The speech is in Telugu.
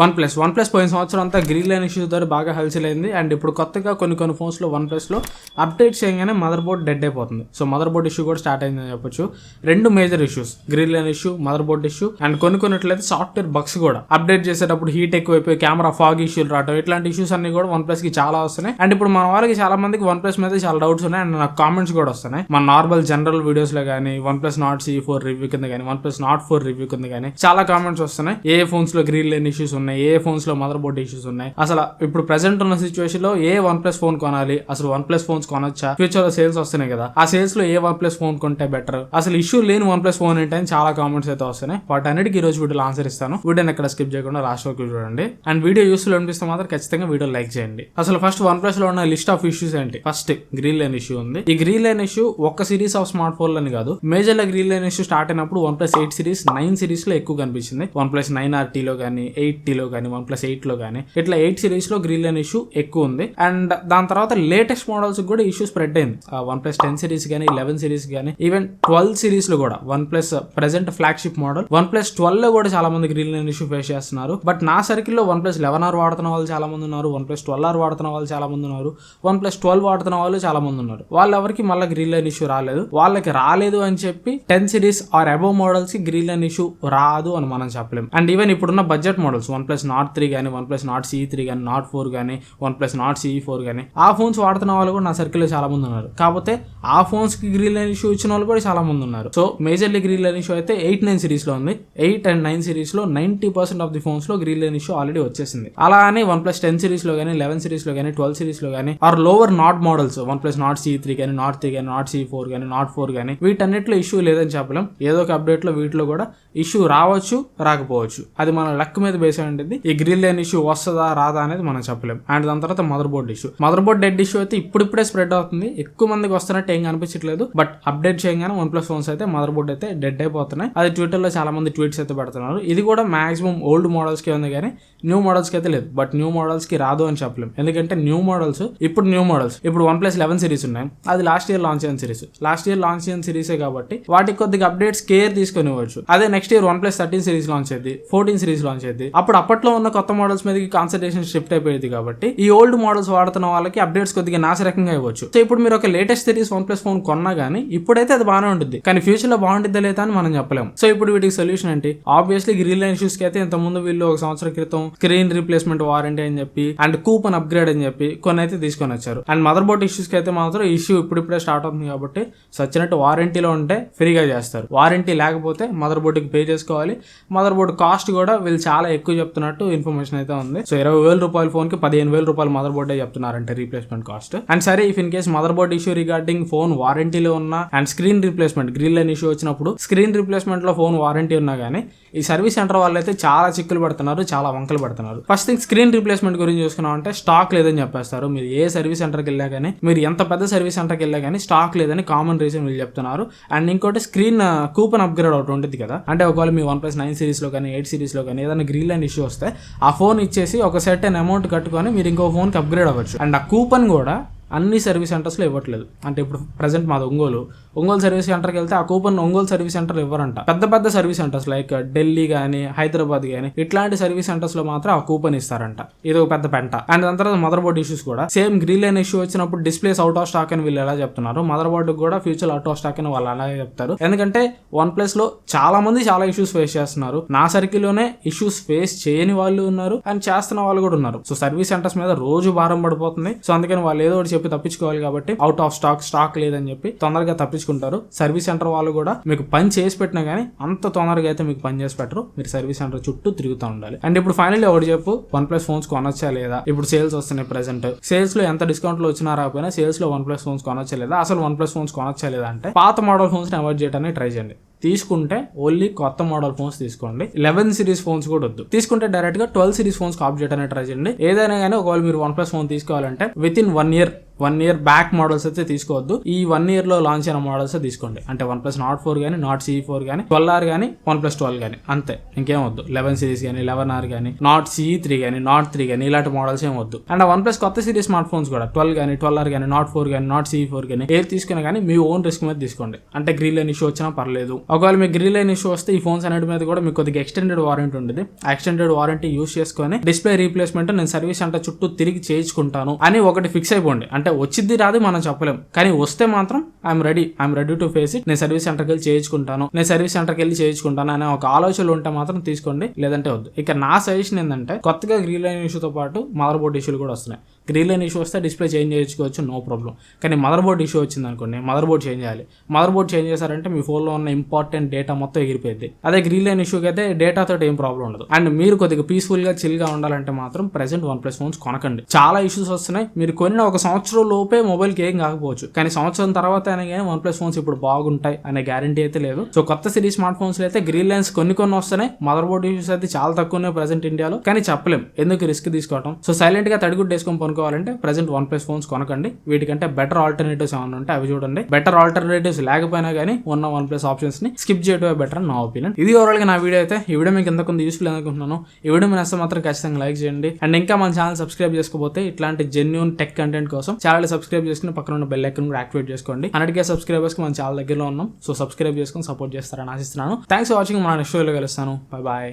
వన్ ప్లస్ వన్ ప్లస్ పోయిన సంవత్సరం అంతా గ్రీన్ లైన్ ఇష్యూస్ ద్వారా బాగా హల్చల్ అయింది. అండ్ ఇప్పుడు కొత్తగా కొన్ని కొన్ని ఫోన్స్లో వన్ ప్లస్లో అప్డేట్ చేయగానే మదర్ బోర్డ్ డెడ్ అయిపోతుంది. సో మదర్ బోర్డ్ ఇష్యూ కూడా స్టార్ట్ అయిందని చెప్పొచ్చు. రెండు major issues green line issue motherboard issue and కొన్ని కొన్నిట్లయితే సాఫ్ట్వేర్ బగ్స్ కూడా. అప్డేట్ చేసేటప్పుడు హీట్ ఎక్కువైపోయి కెమెరా ఫాగ్ ఇష్యూలు రావడం ఇట్లాంటి ఇష్యూస్ అన్ని కూడా వన్ ప్లస్కి చాలా వస్తున్నాయి. అండ్ ఇప్పుడు మన వాళ్ళకి చాలా మందికి వన్ ప్లస్ మీద చాలా డౌట్స్ ఉన్నాయి. అండ్ నాకు కామెంట్స్ కూడా వస్తున్నాయి. మన నార్మల్ జనరల్ వీడియోస్లో కానీ OnePlus Nord C four review కింద కానీ OnePlus Nord four review కింద కానీ చాలా కామెంట్స్ వస్తున్నాయి. ఏ ఫోన్స్లో గ్రీన్ లైన్ ఇష్యూస్ ఉన్నాయి ఏ ఫోన్స్లో మదర్ బోర్డ్ ఇష్యూస్ ఉన్నాయి. అసలు ఇప్పుడు ప్రెసెంట్ ఉన్న సిచువేషన్లో ఏ వన్ ప్లస్ ఫోన్ కొనాలి? అసలు వన్ ప్లస్ ఫోన్స్ కొనొచ్చా? ఫ్యూచర్లో సేల్స్ వస్తున్నాయి కదా. ఆ సేల్స్లో ఏ వన్ ప్లస్ ఫోన్ కొంటే బెటర్ అసలు ఇష్యూ లేని వన్ ప్లస్ ఫోన్ ఏంటని అని చాలా కామెంట్స్ అయితే వస్తున్నాయి. వాటి అన్నిటికీ ఈ రోజు వీడియోలో ఆన్సర్ ఇస్తాను. వీడియోని ఎక్కడ స్కిప్ చేయకుండా లాస్ట్ వరకు చూడండి. అండ్ వీడియో యూస్ఫుల్ అనిపిస్తే మాత్రం ఖచ్చితంగా వీడియో లైక్ చేయండి. అసలు ఫస్ట్ వన్ ప్లస్లో ఉన్న లిస్ట్ ఆఫ్ ఇష్యూస్ ఏంటి? ఫస్ట్ గ్రీన్ లైన్ ఇష్యూ ఉంది. ఈ గ్రీన్ లైన్ ఇష్యూ ఒక సిరీస్ ఆఫ్ స్మార్ట్ ఫోన్ అని కాదు major green line issue start అయినప్పుడు OnePlus eight series nine సిరీస్లో ఎక్కువ కనిపించింది. వన్ ప్లస్ నైన్ ఆర్టీలో కానీ ఎయిట్ టీలో కానీ వన్ ప్లస్ ఎయిట్లో కానీ. ఇట్లా ఎయిట్ సిరీస్లో గ్రీన్ లైన్ ఇష్యూ ఎక్కువ ఉంది. అండ్ దాని తర్వాత లేటెస్ట్ మోడల్స్ కూడా ఇష్యూ స్ప్రెడ్ అయింది. వన్ ప్లస్ టెన్ సిరీస్ కానీ లెవెన్ సిరీస్ కానీ ఈవెన్ ట్వెల్వ్ సిరీస్లో కూడా. OnePlus present flagship model OnePlus ట్వెల్వ్లో కూడా చాలా మంది గ్రీన్ లైన్ ఇష్యూ ఫేస్ చేస్తున్నారు. బట్ నా సర్కిల్లో వన్ ప్లస్ లెవెన్ ఆర్ వాడుతున్న వాళ్ళు చాలా మంది ఉన్నారు. వన్ ప్లస్ ట్వెల్వ్ ఆర్ వాడుతున్న వాళ్ళు చాలా మంది ఉన్నారు. వన్ ప్లస్ ట్వెల్వ్ వాడుతున్న వాళ్ళు చాలా మంది ఉన్నారు. వాళ్ళు ఎవరికి మళ్ళీ గ్రీన్ లైన్ ఇష్యూ రాలేదు. వాళ్ళకి రాలేదు అని చెప్పి టెన్ సిరీస్ ఆర్ అబోవ్ మోడల్స్కి గ్రీన్ లైన్ ఇష్యూ రాదు అని మనం చెప్పలేం. అండ్ ఈవెన్ ఇప్పుడున్న budget models OnePlus Nord three కానీ OnePlus Nord C three కానీ నాట్ ఫోర్ కానీ OnePlus Nord CE four కానీ ఆ ఫోన్స్ వాడుతున్న వాళ్ళు కూడా నా సర్కిల్లో చాలా మంది ఉన్నారు. కాకపోతే ఆ ఫోన్స్కి గ్రీన్ లైన్ ఇష్యూ ఇచ్చిన వాళ్ళు కూడా చాలా మంది ఉన్నారు. So majorly green line issue అయితే ఎయిట్ నైన్ సిరీస్లో ఉంది. ఎయిట్ అండ్ నైన్ సిరీస్లో నైన్టీ పర్సెంట్ ఆఫ్ ది ఫోన్స్లో గ్రీన్ లైన్ ఇష్యూ ఆల్రెడీ వచ్చేసింది. అలా అని వన్ ప్లస్ టెన్ సిరీస్లో కానీ లెవెన్ సిరీస్లో కానీ ట్వెల్వ్ సిరీస్లో కానీ or lower Nord models OnePlus Nord C three కానీ నాట్ త్రీ కానీ నాట్ సి ఫోర్ కానీ నాట్ ఫోర్ కానీ వీటన్నిటిలో ఇష్యూ లేదని చెప్పలేం. ఏదో ఒక అప్డేట్లో వీటిలో కూడా ఇష్యూ రావచ్చు రాకపోవచ్చు. అది మన లక్ మీద బేస్ అయి అనేది ఈ గ్రిల్ లైన్ ఇష్యూ వస్తుందా రాదా అనేది మనం చెప్పలేం. అండ్ దాని తర్వాత motherboard issue motherboard dead issue అయితే ఇప్పుడిప్పుడే స్ప్రెడ్ అవుతుంది. ఎక్కువ మందికి వస్తున్నట్టు ఏం కనిపించట్లేదు. బట్ అప్డేట్ చేయగానే వన్ ప్లస్ ఫోన్స్ అయితే మదర్ బోర్డ్ అయితే డెడ్ అయిపోతున్నాయి. అది ట్విట్టర్లో చాలా మంది ట్వీట్స్ అయితే పెడుతున్నారు. ఇది కూడా మాక్సిమం ఓల్డ్ మోడల్స్కి ఉంది కానీ న్యూ మోడల్స్కి అయితే లేదు. బట్ న్యూ మోడల్స్కి రాదు అని చెప్పలేం. ఎందుకంటే న్యూ మోడల్స్ ఇప్పుడు న్యూ మోడల్స్ ఇప్పుడు వన్ ప్లస్ లెవెన్ సిరీస్ ఉన్నాయి. అది లాస్ట్ ఇయర్ లాంచ్ అయిన సిరీస్ లాస్ట్ ఇయర్ లాంచ్ అయిన సిరీసే కాబట్టి వాటికి కొద్దిగా అప్డేట్స్ కేర్ తీసుకొని ఇవ్వచ్చు. అదే next year OnePlus thirteen series launch అయింది ఫోర్టీన్ సిరీస్ లాంచ్ అయింది అప్పుడు అప్పట్లో ఉన్న కొత్త మోడల్స్ మీదకి కాన్సన్ట్రేషన్ షిఫ్ట్ అయిపోయింది కాబట్టి ఈ ఓల్డ్ మోడల్స్ వాడుతున్న వాళ్ళకి అప్డేట్స్ కొద్దిగా నాశరకంగా ఇవ్వచ్చు. సో ఇప్పుడు మీరు ఒక latest series OnePlus phone కొన్నా కానీ ఇప్పుడైతే అది బాగానే ఉంటుంది కానీ ఫ్యూచర్లో బాగుంటుందా లేదా అని మనం చెప్పలేము సో ఇప్పుడు వీటికి సొల్యూషన్ ఏంటి? ఆబ్వియస్లీ గ్రీన్ లైన్ ఇష్యూస్కి అయితే ఇంత ముందు వీళ్ళు ఒక సంవత్సరం క్రితం స్క్రీన్ రీప్లేస్మెంట్ వారంటీ అని చెప్పి అండ్ కూపన్ అప్గ్రేడ్ అని చెప్పి కొన్ని అయితే తీసుకొని వచ్చారు. అండ్ మదర్ బోర్డ్ ఇష్యూస్కి అయితే మాత్రం ఇష్యూ ఇప్పుడిప్పుడే స్టార్ట్ అవుతుంది కాబట్టి సచ్చినట్టు వారంటీలో ఉంటే ఫ్రీగా చేస్తారు. వారంటీ లేకపోతే మదర్ బోర్డుకి పే చేసుకోవాలి. మదర్ బోర్డు కాస్ట్ కూడా వీళ్ళు చాలా ఎక్కువ చెప్తారు చెప్తున్నట్టు ఇన్ఫర్మేషన్ అయితే ఉంది. సో ఇరవై వేల రూపాయల ఫోన్కి పదిహేను వేల రూపాయలు మదర్ బోర్డే చెప్తున్నారంటే రీప్లేస్మెంట్ కాస్ట్ అండ్ సరే if in case motherboard issue regarding phone వారంటీలో ఉన్న and screen replacement green line issue వచ్చినప్పుడు స్క్రీన్ రీప్లేస్మెంట్లో ఫోన్ వారంటీ ఉన్నా కానీ ఈ సర్వీస్ సెంటర్ వాళ్ళు అయితే చాలా చిక్కులు పడుతున్నారు చాలా వంకలు పడుతున్నారు. ఫస్ట్ థింగ్ స్క్రీన్ రీప్లేస్మెంట్ గురించి చూసుకున్నాం అంటే స్టాక్ లేదని చెప్పేస్తారు. మీరు ఏ సర్వీస్ సెంటర్కి వెళ్ళా కానీ మీరు ఎంత పెద్ద సర్వీస్ సెంటర్కి వెళ్ళా కానీ స్టాక్ లేదని కామన్ రీజన్ వీళ్ళు చెప్తున్నారు. అండ్ ఇంకోటి స్క్రీన్ కూపన్ అప్గ్రేడ్ ఒకటి ఉంటుంది కదా. అంటే ఒకవేళ మీ వన్ ప్లస్ నైన్ సిరీస్లో కానీ ఎయిట్ సిరీస్లో కానీ ఏదైనా గ్రీన్ లైన్ ఇష్యూ వస్తే ఆ ఫోన్ ఇచ్చేసి ఒక సెట్ అండ్ అమౌంట్ కట్టుకొని మీరు ఇంకో ఫోన్కి అప్గ్రేడ్ అవ్వచ్చు. అండ్ ఆ కూపన్ కూడా అన్ని సర్వీస్ సెంటర్స్లో ఇవ్వట్లేదు. అంటే ఇప్పుడు ప్రజెంట్ మాది ఒంగోలు. ఒంగోలు సర్వీస్ సెంటర్కి వెళ్తే ఆ కూపన్ ఒంగోలు సర్వీస్ సెంటర్ ఇవ్వరంట. పెద్ద పెద్ద సర్వీస్ సెంటర్స్ లైక్ ఢిల్లీ కానీ హైదరాబాద్ కానీ ఇట్లాంటి సర్వీస్ సెంటర్స్లో మాత్రం ఆ కూపన్ ఇస్తారంట. ఇది ఒక పెద్ద పెంట. అండ్ దాని తర్వాత మదర్ బోర్డ్ ఇష్యూస్ కూడా. సేమ్ గ్రీన్ లైన్ ఇష్యూ వచ్చినప్పుడు డిస్ప్లేస్ అవుట్ ఆఫ్ స్టాక్ అని వీళ్ళు ఎలా చెప్తున్నారు? మదర్ బోర్డు కూడా ఫ్యూచర్ అవుట్ ఆఫ్ స్టాక్ అని వాళ్ళు అలాగే చెప్తారు. ఎందుకంటే వన్ ప్లస్లో చాలా మంది చాలా ఇష్యూస్ ఫేస్ చేస్తున్నారు. నా సర్కిల్లోనే ఇష్యూస్ ఫేస్ చేయని వాళ్ళు ఉన్నారు. అండ్ చేస్తున్న వాళ్ళు కూడా ఉన్నారు. సో సర్వీస్ సెంటర్స్ మీద రోజు భారం పడిపోతుంది. సో అందుకని వాళ్ళు ఏదో ఒకటి చెప్పి తప్పించుకోవాలి కాబట్టి అవుట్ ఆఫ్ స్టాక్ స్టాక్ లేదని చెప్పి తొందరగా తప్పించుకుంటారు. సర్వీస్ సెంటర్ వాళ్ళు కూడా మీకు పని చేసి పెట్టినా కానీ అంత తొందరగా అయితే మీకు పని చేసి పెట్టరు. మీరు సర్వీస్ సెంటర్ చుట్టూ తిరుగుతూ ఉండాలి. అండ్ ఇప్పుడు ఫైనల్లీ ఒకటి చెప్పు వన్ ప్లస్ ఫోన్స్ కొనొచ్చా లేదా? ఇప్పుడు సేల్స్ వస్తున్నాయి ప్రెసెంట్ సేల్స్లో ఎంత డిస్కౌంట్లో వచ్చినా రాకపోయినా సేల్స్లో వన్ ప్లస్ ఫోన్స్ కొనొచ్చా లేదా? అసలు వన్ ప్లస్ ఫోన్స్ కొనొచ్చా లేదా అంటే పాత మోడల్ ఫోన్స్ని అవాయిడ్ చేయడానికి ట్రై చేయండి. తీసుకుంటే ఓన్లీ కొత్త మోడల్ ఫోన్స్ తీసుకోండి. లెవెన్ సిరీస్ ఫోన్స్ కూడా వద్దు. తీసుకుంటే డైరెక్ట్గా ట్వెల్వ్ సిరీస్ ఫోన్స్ కాప్ చేయడానికి ట్రై చేయండి. ఏదైనా కానీ ఒకవేళ మీరు వన్ ప్లస్ ఫోన్ తీసుకోవాలంటే within one year one year back models అయితే తీసుకోవద్దు. ఈ వన్ ఇయర్లో లాంచ్ అయిన మోడల్స్ తీసుకోండి. అంటే వన్ ప్లస్ నాట్ ఫోర్ కానీ నాట్ సిఈ ఫోర్ కానీ ట్వెల్వ్ ఆర్ కానీ వన్ ప్లస్ ట్వెల్వ్ కానీ అంతే. ఇంకేం వద్దు. లెవెన్ సిరీస్ కానీ లెవెన్ ఆర్ కానీ నాట్ సిఈ త్రీ కానీ నాట్ త్రీ కానీ ఇలాంటి మోడల్స్ ఏం వద్దు. అండ్ వన్ ప్లస్ కొత్త సిరీస్ స్మార్ట్ ఫోన్స్ కూడా ట్వెల్వ్ కానీ ట్వెల్వ్ ఆర్ కానీ నాట్ ఫోర్ కానీ నాట్ సిఈ ఫోర్ కానీ ఏది తీసుకున్నా కానీ మీ ఓన్ రిస్క్ మీద తీసుకోండి. అంటే గ్రీన్ లైన్ ఇష్యూ వచ్చినా పర్లేదు. ఒకవేళ మీకు గ్రీన్ లైన్ ఇష్యూ వస్తే ఈ ఫోన్స్ అనేటి మీద కూడా మీకు కొద్దిగా ఎక్స్టెండెడ్ వారంటీ ఉంటుంది. ఆ ఎక్స్టెండెడ్ వారంటీ యూస్ చేసుకొని డిస్ప్లే రీప్లేస్మెంట్ నేను సర్వీస్ అంటే చుట్టూ తిరిగి చేయించుకుంటాను అని ఒకటి ఫిక్స్ అయిపోండి. అంటే వచ్చింది రాదు మనం చెప్పలేం. కానీ వస్తే మాత్రం I'm ready I'm ready to face it నేను సర్వీస్ సెంటర్కి వెళ్ళి చేయించుకుంటాను. నేను సర్వీస్ సెంటర్కి వెళ్ళి చేయించుకుంటాను అనే ఒక ఆలోచనలు ఉంటే మాత్రం తీసుకోండి లేదంటే వద్దు. ఇక నా సజెషన్ ఏంటంటే కొత్తగా గ్రీన్ లైన్ ఇష్యూతో పాటు మదర్ బోర్డ్ ఇష్యూలు కూడా వస్తున్నాయి. గ్రీన్ లైన్ ఇష్యూ వస్తే డిస్ప్లే చేంజ్ చేసుకోవచ్చు నో ప్రాబ్లం కానీ మదర్ బోర్డ్ ఇష్యూ వచ్చింది అనుకోండి మదర్ బోర్డ్ చేంజ్ చేయాలి. మదర్ బోర్డ్ చేంజ్ చేశారంటే మీ ఫోన్లో ఉన్న ఇంపార్టెంట్ డేటా మొత్తం ఎగిరిపోయింది. అదే గ్రీన్ లైన్ ఇష్యూకి అయితే డేటా తోటి ఏం ప్రాబ్లం ఉండదు. అండ్ మీరు కొద్దిగా పీస్ఫుల్గా ఉండాలంటే మాత్రం ప్రెసెంట్ వన్ ప్లస్ ఫోన్స్ కొనకండి. చాలా ఇష్యూస్ వస్తున్నాయి. మీరు కొన్న ఒక సంవత్సరం లోపే మొబైల్కి ఏం కాకపోవచ్చు. కానీ సంవత్సరం తర్వాత అయినా కానీ వన్ ప్లస్ ఫోన్స్ ఇప్పుడు బాగుంటాయి అనే గ్యారంటీ అయితే లేదు. సో కొత్త సిరీస్ స్మార్ట్ ఫోన్స్ అయితే గ్రీన్ లైన్స్ కొన్ని కొన్ని వస్తున్నాయి. మదర్ బోర్డ్ ఇష్యూస్ అయితే చాలా తక్కువ ఉన్నాయి ప్రెసెంట్ ఇండియాలో కానీ చెప్పలేం. ఎందుకు రిస్క్ తీసుకోవడం సో సైలెంట్గా తడిగుడ్డు వేసుకొని వన్ ప్లస్ ఫోన్స్ కొనకండి. వీటికంటే బెటర్ ఆల్టర్నేటివ్స్ ఏమైనా ఉంటే అవి చూడండి. బెటర్ ఆల్టర్నేటివ్స్ లేకపోయినా కానీ ఉన్న వన్ ప్లస్ ఆప్షన్స్ని స్కిప్ చేయడమే బెటర్ అని నా ఒపీనియన్ ఇది ఓవరాల్గా నా వీడియో అయితే. ఈ వీడియో మీకు ఎంత కొంత యూస్ఫుల్ అనుకుంటున్నాను. ఈ వీడియో మీ నష్టం మాత్రం ఖచ్చితంగా లైక్ చేయండి. అండ్ ఇంకా మన ఛానల్ సబ్స్క్రైబ్ చేసుకోకపోతే ఇట్లాంటి జెన్యున్ టెక్ కంటెంట్ కోసం ఛానల్ సబ్స్క్రైబ్ చేసుకుని పక్కన ఉన్న బెల్ ఐకన్ కూడా యాక్టివేట్ చేసుకోండి. హండ్రెడ్ సబ్స్క్రైబర్స్కి మన ఛానల్ దగ్గరలో ఉన్నాం. సో సబ్స్క్రైబ్ చేసుకుని సపోర్ట్ చేస్తారని ఆశిస్తున్నాను. థ్యాంక్స్ ఫర్ వాచింగ్ మన నెక్స్ట్ వీడియోలో కలుస్తాను. Bye bye